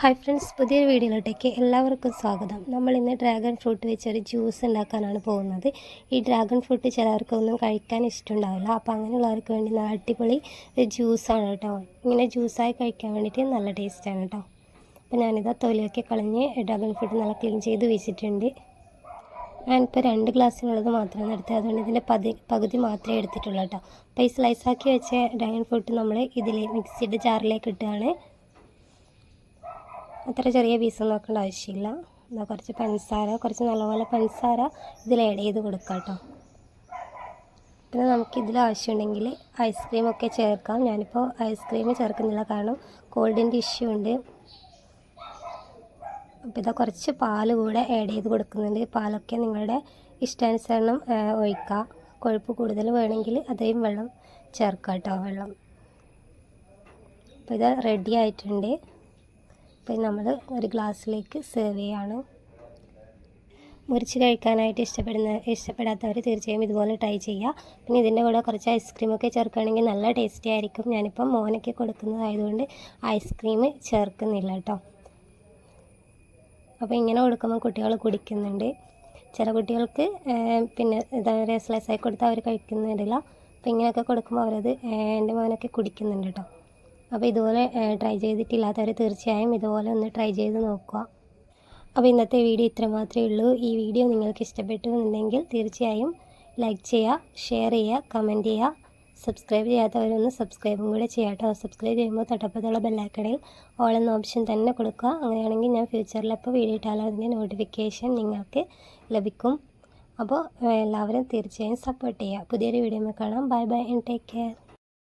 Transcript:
Hi friends പുതിയൊരു വീഡിയോയിലോട്ടേക്ക് എല്ലാവർക്കും സ്വാഗതം. നമ്മൾ ഇന്ന് ഡ്രാഗൺ ഫ്രൂട്ട് വെച്ചൊരു ജ്യൂസ് ഉണ്ടാക്കാനാണ് പോകുന്നത്. ഈ ഡ്രാഗൺ ഫ്രൂട്ട് ചിലർക്കൊന്നും കഴിക്കാൻ ഇഷ്ടമുണ്ടാവില്ല. അപ്പോൾ അങ്ങനെയുള്ളവർക്ക് വേണ്ടി അടിപൊളി ഒരു ജ്യൂസാണ് കേട്ടോ. ഇങ്ങനെ ജ്യൂസായി കഴിക്കാൻ വേണ്ടിയിട്ട് നല്ല ടേസ്റ്റാണ് കേട്ടോ. അപ്പോൾ ഞാനിതാ തൊലിയൊക്കെ കളഞ്ഞ് ഡ്രാഗൺ ഫ്രൂട്ട് നല്ല ക്ലീൻ ചെയ്ത് വെച്ചിട്ടുണ്ട്. ഞാനിപ്പോൾ രണ്ട് ഗ്ലാസ്സിനുള്ളത് മാത്രമാണ് എടുത്തത്. അതുകൊണ്ട് ഇതിന്റെ പതി പകുതി മാത്രമേ എടുത്തിട്ടുള്ളൂ കേട്ടോ. അപ്പോൾ ഈ സ്ലൈസാക്കി വെച്ച ഡ്രാഗൺ ഫ്രൂട്ട് നമ്മൾ ഇതിൽ മിക്സിയുടെ ജാറിലേക്ക് ഇട്ടുകയാണ് അത്ര ചെറിയ പീസ് നോക്കേണ്ട ആവശ്യമില്ല. എന്നാൽ കുറച്ച് പഞ്ചസാര കുറച്ച് നല്ലപോലെ പഞ്ചസാര ഇതിൽ ആഡ് ചെയ്ത് കൊടുക്കാം കേട്ടോ. പിന്നെ നമുക്ക് ഇതിൽ ആവശ്യമുണ്ടെങ്കിൽ ഐസ്ക്രീമൊക്കെ ചേർക്കാം. ഞാനിപ്പോൾ ഐസ്ക്രീം ചേർക്കുന്നില്ല കാരണം കോൾഡിന്റെ ഇഷ്യൂ ഉണ്ട്. അപ്പോൾ ഇതാ കുറച്ച് പാൽ കൂടെ ആഡ് ചെയ്ത് കൊടുക്കുന്നുണ്ട്. പാലൊക്കെ നിങ്ങളുടെ ഇഷ്ടാനുസരണം ഒഴിക്കുക കൊഴുപ്പ് കൂടുതൽ വേണമെങ്കിൽ അതേയും വെള്ളം ചേർക്കാം കേട്ടോ വെള്ളം. അപ്പോൾ ഇത് റെഡി ആയിട്ടുണ്ട്. അപ്പോൾ നമ്മൾ ഒരു ഗ്ലാസ്സിലേക്ക് സെർവ് ചെയ്യാണ്. മുറിച്ച് കഴിക്കാനായിട്ട് ഇഷ്ടപ്പെടുന്ന ഇഷ്ടപ്പെടാത്തവർ തീർച്ചയായും ഇതുപോലെ ട്രൈ ചെയ്യുക. പിന്നെ ഇതിന്റെ കൂടെ കുറച്ച് ഐസ്ക്രീമൊക്കെ ചേർക്കുകയാണെങ്കിൽ നല്ല ടേസ്റ്റി ആയിരിക്കും. ഞാനിപ്പം മോനൊക്കെ കൊടുക്കുന്നതായതുകൊണ്ട് ഐസ്ക്രീം ചേർക്കുന്നില്ല കേട്ടോ. അപ്പോൾ ഇങ്ങനെ കൊടുക്കുമ്പോൾ കുട്ടികൾ കുടിക്കുന്നുണ്ട്. ചില കുട്ടികൾക്ക് പിന്നെ സ്ലൈസ് ആയി കൊടുത്താൽ അവർ കഴിക്കുന്നില്ല അപ്പോൾ ഇങ്ങനെയൊക്കെ കൊടുക്കുമ്പോൾ അവരത് എന്റെ മോനൊക്കെ കുടിക്കുന്നുണ്ട് കേട്ടോ. അപ്പോൾ ഇതുപോലെ ട്രൈ ചെയ്തിട്ടില്ലാത്തവർ തീർച്ചയായും ഇതുപോലെ ഒന്ന് ട്രൈ ചെയ്ത് നോക്കുക. അപ്പോൾ ഇന്നത്തെ വീഡിയോ ഇത്ര മാത്രമേ ഉള്ളൂ. ഈ വീഡിയോ നിങ്ങൾക്ക് ഇഷ്ടപ്പെട്ടു എന്നുണ്ടെങ്കിൽ തീർച്ചയായും ലൈക്ക് ചെയ്യുക ഷെയർ ചെയ്യുക കമന്റ് ചെയ്യുക. സബ്സ്ക്രൈബ് ചെയ്യാത്തവരൊന്ന് സബ്സ്ക്രൈബും കൂടെ ചെയ്യാം കേട്ടോ. സബ്സ്ക്രൈബ് ചെയ്യുമ്പോൾ തൊട്ടപ്പത്തുള്ള ബെല്ലാക്കടയിൽ ഓൾ എന്ന ഓപ്ഷൻ തന്നെ കൊടുക്കുക. അങ്ങനെയാണെങ്കിൽ ഞാൻ ഫ്യൂച്ചറിൽ ഇപ്പോൾ വീഡിയോ ഇട്ടാലും അതിന്റെ നോട്ടിഫിക്കേഷൻ നിങ്ങൾക്ക് ലഭിക്കും. അപ്പോൾ എല്ലാവരും തീർച്ചയായും സപ്പോർട്ട് ചെയ്യുക. പുതിയൊരു വീഡിയോ കാണാം. Bye bye and take care